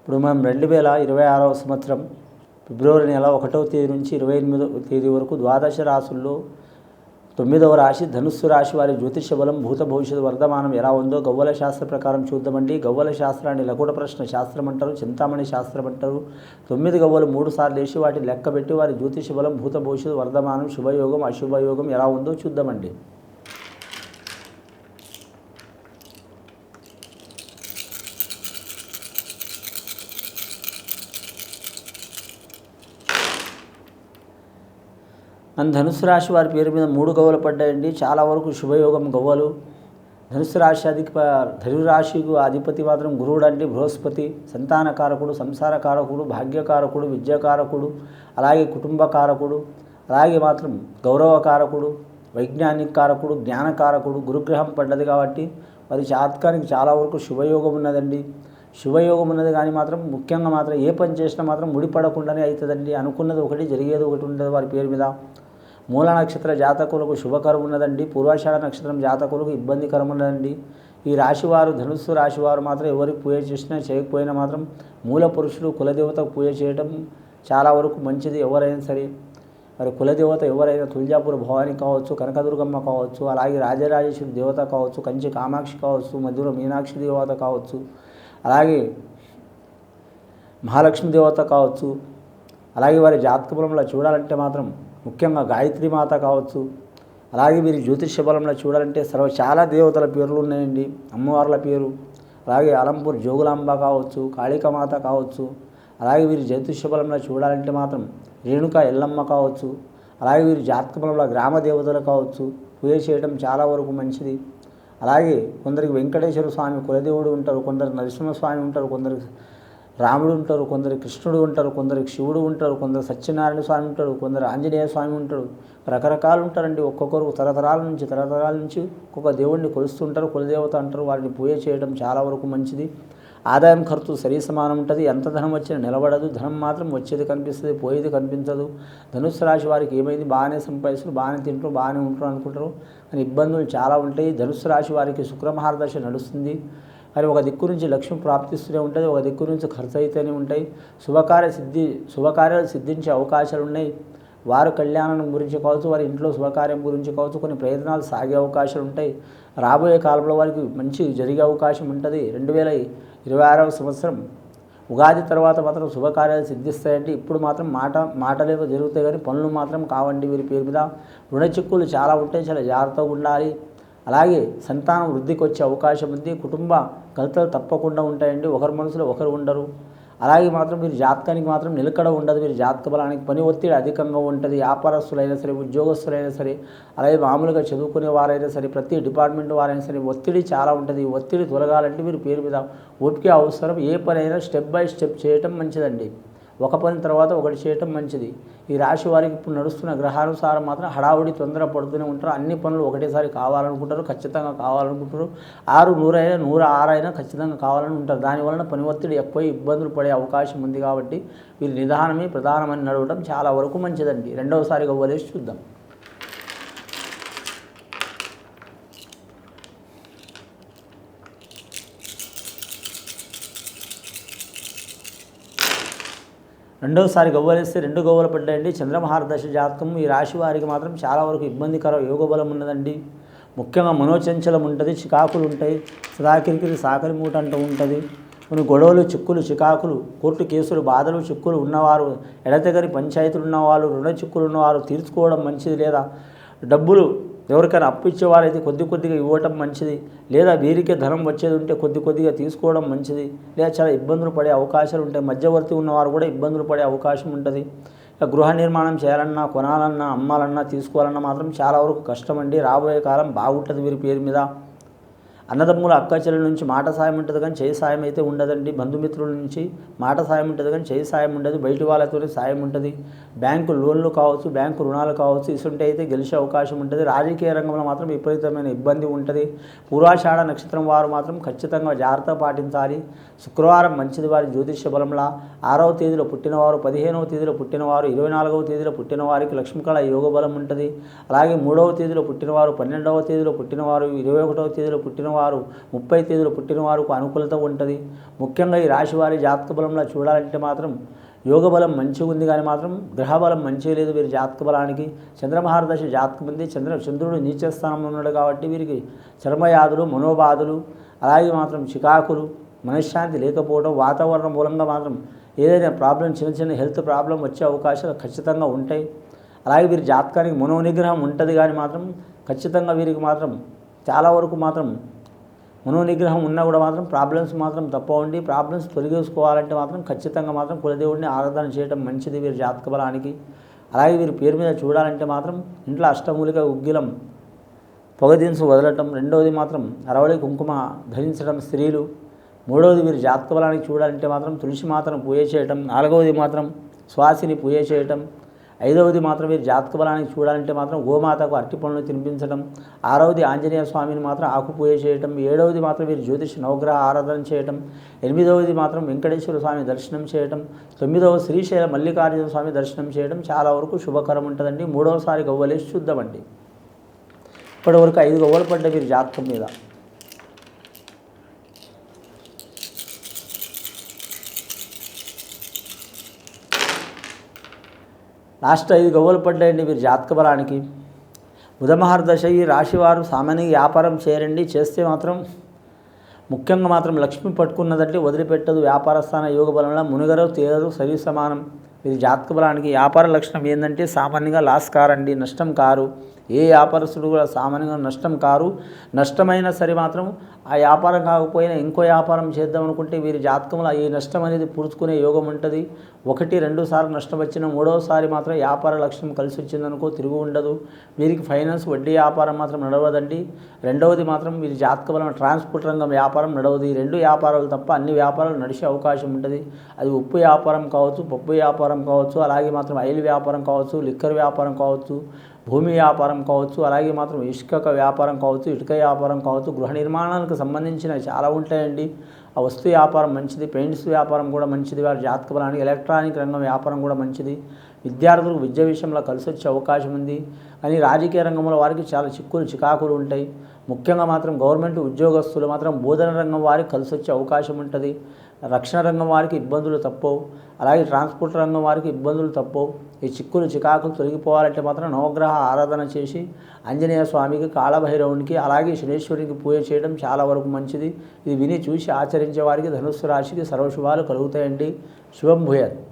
ఇప్పుడు మనం రెండు వేల ఇరవై ఆరవ సంవత్సరం ఫిబ్రవరి నెల ఒకటవ తేదీ నుంచి ఇరవై ఎనిమిదవ తేదీ వరకు ద్వాదశ రాసుల్లో తొమ్మిదవ రాశి ధనుస్సు రాశి వారి జ్యోతిష బలం భూత భవిష్యత్ వర్ధమానం ఎలా ఉందో గవ్వల శాస్త్ర ప్రకారం చూద్దామండి. గవ్వల శాస్త్రాన్ని లకుట ప్రశ్న శాస్త్రం అంటారు చింతామణి శాస్త్రం అంటారు. తొమ్మిది గవ్వలు మూడు సార్లు వేసి వాటిని లెక్కబెట్టి వారి జ్యోతిష బలం భూత భవిష్యత్ వర్ధమానం శుభయోగం అశుభయోగం ఎలా ఉందో చూద్దామండి. మన ధనుసు రాశి వారి పేరు మీద మూడు గవ్వలు పడ్డాయండి. చాలా వరకు శుభయోగం గవ్వలు. ధనుసు రాశి అధిక ధను రాశికు అధిపతి మాత్రం గురువుడు అంటే బృహస్పతి సంతానకారకుడు సంసారకారకుడు భాగ్యకారకుడు విద్యాకారకుడు అలాగే కుటుంబకారకుడు అలాగే మాత్రం గౌరవకారకుడు వైజ్ఞానిక కారకుడు జ్ఞానకారకుడు గురుగ్రహం పడ్డది కాబట్టి వారి జాతకానికి చాలా వరకు శుభయోగం ఉన్నదండి. శుభయోగం ఉన్నది కానీ మాత్రం ముఖ్యంగా మాత్రం ఏ పని చేసినా మాత్రం ముడిపడకుండానే అవుతుందండి. అనుకున్నది ఒకటి జరిగేది ఒకటి ఉండదు వారి పేరు మీద. మూల నక్షత్ర జాతకులకు శుభకరం ఉన్నదండి. పూర్వాషాఢ నక్షత్రం జాతకులకు ఇబ్బందికరం ఉన్నదండి. ఈ రాశివారు ధనుస్సు రాశివారు మాత్రం ఎవరికి పూజ చేసినా చేయకపోయినా మాత్రం మూల పురుషులు కులదేవతకు పూజ చేయడం చాలా వరకు మంచిది ఎవరైనా సరే. మరి కులదేవత ఎవరైనా తుల్జాపూర్ భవాని కావచ్చు కనకదుర్గమ్మ కావచ్చు అలాగే రాజరాజేశ్వరి దేవత కావచ్చు కంచి కామాక్షి కావచ్చు మధ్యలో మీనాక్షి దేవత కావచ్చు అలాగే మహాలక్ష్మి దేవత కావచ్చు అలాగే వారి జాతక బలంలో చూడాలంటే మాత్రం ముఖ్యంగా గాయత్రి మాత కావచ్చు. అలాగే వీరి జ్యోతిష బలంలో చూడాలంటే సర్వ చాలా దేవతల పేర్లు ఉన్నాయండి. అమ్మవార్ల పేరు. అలాగే అలంపూర్ జోగులాంబ కావచ్చు కాళికమాత కావచ్చు. అలాగే వీరి జ్యోతిష బలంలో చూడాలంటే మాత్రం రేణుక ఎల్లమ్మ కావచ్చు. అలాగే వీరి జాతక బలంలో గ్రామ దేవతలు కావచ్చు. పూజ చేయడం చాలా వరకు మంచిది. అలాగే కొందరికి వెంకటేశ్వర స్వామి కులదేవుడు ఉంటారు కొందరు నరసింహస్వామి ఉంటారు కొందరికి రాముడు ఉంటారు కొందరు కృష్ణుడు ఉంటారు కొందరికి శివుడు ఉంటారు కొందరు సత్యనారాయణ స్వామి ఉంటాడు కొందరు ఆంజనేయ స్వామి ఉంటాడు రకరకాలు ఉంటారండి ఒక్కొక్కరు తరతరాల నుంచి తరతరాల నుంచి ఒక్కొక్క దేవుడిని కొలుస్తుంటారు కులదేవత అంటారు వారిని పూజ చేయడం చాలా వరకు మంచిది. ఆదాయం ఖర్చు సరి సమానం ఉంటుంది ఎంత ధనం వచ్చినా నిలబడదు ధనం మాత్రం వచ్చేది కనిపిస్తుంది పోయేది కనిపించదు. ధనుసు రాశి వారికి ఏమైంది బాగానే సంపాదిస్తారు బాగానే తింటారు బాగానే ఉంటారు అనుకుంటారు. కానీ ఇబ్బందులు చాలా ఉంటాయి. ధనుసు రాశి వారికి శుక్రమహారదశ నడుస్తుంది. మరి ఒక దిక్కు నుంచి లక్ష్యం ప్రాప్తిస్తూనే ఉంటుంది ఒక దిక్కు నుంచి ఖర్చు అయితేనే ఉంటాయి. శుభకార్య సిద్ధి శుభకార్యాలు సిద్ధించే అవకాశాలు ఉన్నాయి. వారు కళ్యాణం గురించి కావచ్చు వారి ఇంట్లో శుభకార్యం గురించి కావచ్చు కొన్ని ప్రయత్నాలు సాగే అవకాశాలు ఉంటాయి. రాబోయే కాలంలో వారికి మంచి జరిగే అవకాశం ఉంటుంది. రెండు వేల ఇరవై ఆరవ సంవత్సరం ఉగాది తర్వాత మాత్రం శుభకార్యాలు సిద్ధిస్తాయండి. ఇప్పుడు మాత్రం మాట మాటలేవో జరుగుతాయి కానీ పనులు మాత్రం కావండి వీరి పేరు మీద. రుణ చిక్కులు చాలా ఉంటాయి చాలా జాగ్రత్తగా ఉండాలి. అలాగే సంతానం వృద్ధికి వచ్చే అవకాశం ఉంది. కుటుంబ కలతలు తప్పకుండా ఉంటాయండి. ఒకరి మనసులో ఒకరు ఉండరు. అలాగే మాత్రం మీరు జాతకానికి మాత్రం నిలకడ ఉండదు. మీరు జాతక బలానికి పని ఒత్తిడి అధికంగా ఉంటుంది. వ్యాపారస్తులైనా సరే ఉద్యోగస్తులైనా సరే అలాగే మామూలుగా చదువుకునే వారైనా సరే ప్రతి డిపార్ట్మెంట్ వారైనా సరే ఒత్తిడి చాలా ఉంటుంది. ఒత్తిడి తొలగాలంటే మీరు పేరు మీద ఓపిక అవసరం ఏ పని అయినా స్టెప్ బై స్టెప్ చేయటం మంచిదండి. ఒక పని తర్వాత ఒకటి చేయటం మంచిది. ఈ రాశి వారికి ఇప్పుడు నడుస్తున్న గ్రహానుసారం మాత్రం హడావుడి తొందర పడుతూనే ఉంటారు. అన్ని పనులు ఒకటేసారి కావాలనుకుంటారు ఖచ్చితంగా కావాలనుకుంటారు. ఆరు నూరైనా నూరు ఆరైనా ఖచ్చితంగా కావాలని ఉంటారు. దానివలన పని ఒత్తిడి ఎక్కువ ఇబ్బందులు పడే అవకాశం ఉంది కాబట్టి వీరి నిదానమే ప్రధానమని నడవడం చాలా వరకు మంచిదండి. రెండవసారిగా వదిలేసి చూద్దాం. రెండోసారి గవ్వలేస్తే రెండు గవ్వలు పడ్డాయండి. చంద్రమహారదశ జాతకం ఈ రాశి వారికి మాత్రం చాలా వరకు ఇబ్బందికర. యోగ బలం ఉన్నదండి. ముఖ్యంగా మనోచంచలం ఉంటుంది చికాకులు ఉంటాయి. సదాకిరికిరి సాకరి మూట అంటూ ఉంటుంది. కొన్ని గొడవలు చిక్కులు చికాకులు కోర్టు కేసులు బాధలు చిక్కులు ఉన్నవారు ఎడతెగని పంచాయతీలు ఉన్నవారు రుణ చిక్కులు ఉన్నవారు తీర్చుకోవడం మంచిది లేదా? డబ్బులు ఎవరికైనా అప్పు ఇచ్చేవారైతే కొద్ది కొద్దిగా ఇవ్వటం మంచిది. లేదా వీరికే ధనం వచ్చేది ఉంటే కొద్ది కొద్దిగా తీసుకోవడం మంచిది. లేదా చాలా ఇబ్బందులు పడే అవకాశాలు ఉంటాయి. మధ్యవర్తి ఉన్నవారు కూడా ఇబ్బందులు పడే అవకాశం ఉంటుంది. గృహ నిర్మాణం చేయాలన్నా కొనాలన్నా అమ్మాలన్నా తీసుకోవాలన్నా మాత్రం చాలా వరకు కష్టం అండి. రాబోయే కాలం బాగుంటుంది వీరి పేరు మీద. అన్నదమ్ముల అక్కచెల్లెల నుంచి మాట సాయం ఉంటుంది కానీ చేయి సాయం అయితే ఉండదండి. బంధుమిత్రుల నుంచి మాట సాయం ఉంటుంది కానీ చేయి సాయం ఉండదు. బయటి వాళ్ళతో సాయం ఉంటుంది. బ్యాంకు లోన్లు కావచ్చు బ్యాంకు రుణాలు కావచ్చు ఇసుంటే అయితే గెలిచే అవకాశం ఉంటుంది. రాజకీయ రంగంలో మాత్రం విపరీతమైన ఇబ్బంది ఉంటుంది. పూర్వాషాఢ నక్షత్రం వారు మాత్రం ఖచ్చితంగా జాగ్రత్త పాటించాలి. శుక్రవారం మంచిది వారి జ్యోతిష్య బలంలా. ఆరవ తేదీలో పుట్టినవారు పదిహేనవ తేదీలో పుట్టినవారు ఇరవై నాలుగవ తేదీలో పుట్టిన వారికి లక్ష్మీకళ యోగ బలం ఉంటుంది. అలాగే మూడవ తేదీలో పుట్టినవారు పన్నెండవ తేదీలో పుట్టినవారు ఇరవై ఒకటవ తేదీలో పుట్టినవారు వారు ముప్పై తేదీలు పుట్టిన వారికి అనుకూలత ఉంటుంది. ముఖ్యంగా ఈ రాశి వారి జాతక బలంలో చూడాలంటే మాత్రం యోగ బలం మంచిగా ఉంది కానీ మాత్రం గ్రహ బలం మంచిగా లేదు వీరి జాతక బలానికి. చంద్రమహారదశ జాతకం ఉంది. చంద్ర చంద్రుడు నీచ స్థానంలో ఉన్నాడు కాబట్టి వీరికి చర్మయాదులు మనోబాధలు అలాగే మాత్రం చికాకులు మనశ్శాంతి లేకపోవడం వాతావరణం మూలంగా మాత్రం ఏదైనా ప్రాబ్లం చిన్న చిన్న హెల్త్ ప్రాబ్లం వచ్చే అవకాశాలు ఖచ్చితంగా ఉంటాయి. అలాగే వీరి జాతకానికి మనోనిగ్రహం ఉంటుంది కానీ మాత్రం ఖచ్చితంగా వీరికి మాత్రం చాలా వరకు మాత్రం మనోనిగ్రహం ఉన్నా కూడా మాత్రం ప్రాబ్లమ్స్ మాత్రం తప్ప ఉండి ప్రాబ్లమ్స్ తొలగేసుకోవాలంటే మాత్రం ఖచ్చితంగా మాత్రం కులదేవుడిని ఆరాధన చేయడం మంచిది వీరి జాతక బలానికి. అలాగే వీరి పేరు మీద చూడాలంటే మాత్రం ఇంట్లో అష్టమూలిక ఉగ్గిలం పొగదినుసు వదలటం రెండవది మాత్రం అరవడి కుంకుమ ధరించడం స్త్రీలు మూడవది వీరి జాతక బలానికి చూడాలంటే మాత్రం తులసి మాత్రం పూజ చేయటం నాలుగవది మాత్రం శ్వాసిని పూజ చేయటం ఐదవది మాత్రం వీరి జాతక బలానికి చూడాలంటే మాత్రం గోమాతకు అరటి పనులు తినిపించడం ఆరవది ఆంజనేయ స్వామిని మాత్రం ఆకు పూజ చేయటం ఏడవది మాత్రం మీరు జ్యోతిష నవగ్రహ ఆరాధన చేయటం ఎనిమిదవది మాత్రం వెంకటేశ్వర స్వామి దర్శనం చేయటం తొమ్మిదవ శ్రీశైల మల్లికార్జున స్వామి దర్శనం చేయడం చాలా వరకు శుభకరం ఉంటుందండి. మూడవసారి గవ్వలేసి చూద్దామండి ఇప్పటివరకు ఐదు గవ్వలు పడ్డ వీరి జాతకం మీద. లాస్ట్ ఐదు గవ్వలు పడ్డాయండి మీరు జాతక బలానికి. బుధమహర్దశ ఈ రాశివారు సామాన్యంగా వ్యాపారం చేయరండి చేస్తే మాత్రం ముఖ్యంగా మాత్రం లక్ష్మి పట్టుకున్నదంటే వదిలిపెట్టదు. వ్యాపార స్థాన యోగ బలంలో మునుగరు తేలరు సరి సమానం. ఇది జాతక బలానికి వ్యాపార లక్షణం ఏంటంటే సామాన్యంగా లాస్ కారండి నష్టం కారు. ఏ వ్యాపారస్తుడు కూడా సామాన్యంగా నష్టం కారు నష్టమైనా సరే మాత్రం ఆ వ్యాపారం కాకపోయినా ఇంకో వ్యాపారం చేద్దాం అనుకుంటే వీరి జాతకంలో ఈ నష్టం అనేది పూడ్చుకునే యోగం ఉంటుంది. ఒకటి రెండు సార్లు నష్టం వచ్చిన మూడవసారి మాత్రం వ్యాపార లక్ష్యం కలిసి వచ్చిందనుకో తిరుగు ఉండదు. వీరికి ఫైనాన్స్ వడ్డీ వ్యాపారం మాత్రం నడవదండి. రెండవది మాత్రం వీరి జాతక ట్రాన్స్పోర్ట్ రంగం వ్యాపారం నడవదు. ఈ రెండు వ్యాపారాలు తప్ప అన్ని వ్యాపారాలు నడిచే అవకాశం ఉంటుంది. అది ఉప్పు వ్యాపారం కావచ్చు పప్పు వ్యాపారం కావచ్చు అలాగే మాత్రం ఆయిల్ వ్యాపారం కావచ్చు లిక్కర్ వ్యాపారం కావచ్చు భూమి వ్యాపారం కావచ్చు అలాగే మాత్రం ఇసుక వ్యాపారం కావచ్చు ఇటుక వ్యాపారం కావచ్చు గృహ నిర్మాణానికి సంబంధించిన చాలా ఉంటాయండి. ఆ వస్తు వ్యాపారం మంచిది పెయింట్స్ వ్యాపారం కూడా మంచిది వారి జాతక బలానికి ఎలక్ట్రానిక్ రంగం వ్యాపారం కూడా మంచిది. విద్యార్థులకు విద్య విషయంలో కలిసి వచ్చే అవకాశం ఉంది. కానీ రాజకీయ రంగంలో వారికి చాలా చిక్కులు చికాకులు ఉంటాయి. ముఖ్యంగా మాత్రం గవర్నమెంట్ ఉద్యోగస్తులు మాత్రం బోధన రంగం వారికి కలిసి వచ్చే అవకాశం ఉంటుంది. రక్షణ రంగం వారికి ఇబ్బందులు తప్పవు. అలాగే ట్రాన్స్పోర్ట్ రంగం వారికి ఇబ్బందులు తప్పవు. ఈ చిక్కులు చికాకులు తొలగిపోవాలంటే మాత్రం నవగ్రహ ఆరాధన చేసి ఆంజనేయ స్వామికి కాళభైరవునికి అలాగే శనేశ్వరునికి పూజ చేయడం చాలా వరకు మంచిది. ఇది విని చూసి ఆచరించే వారికి ధనుస్సు రాశికి సర్వశుభాలు కలుగుతాయండి. శుభం భూయత్.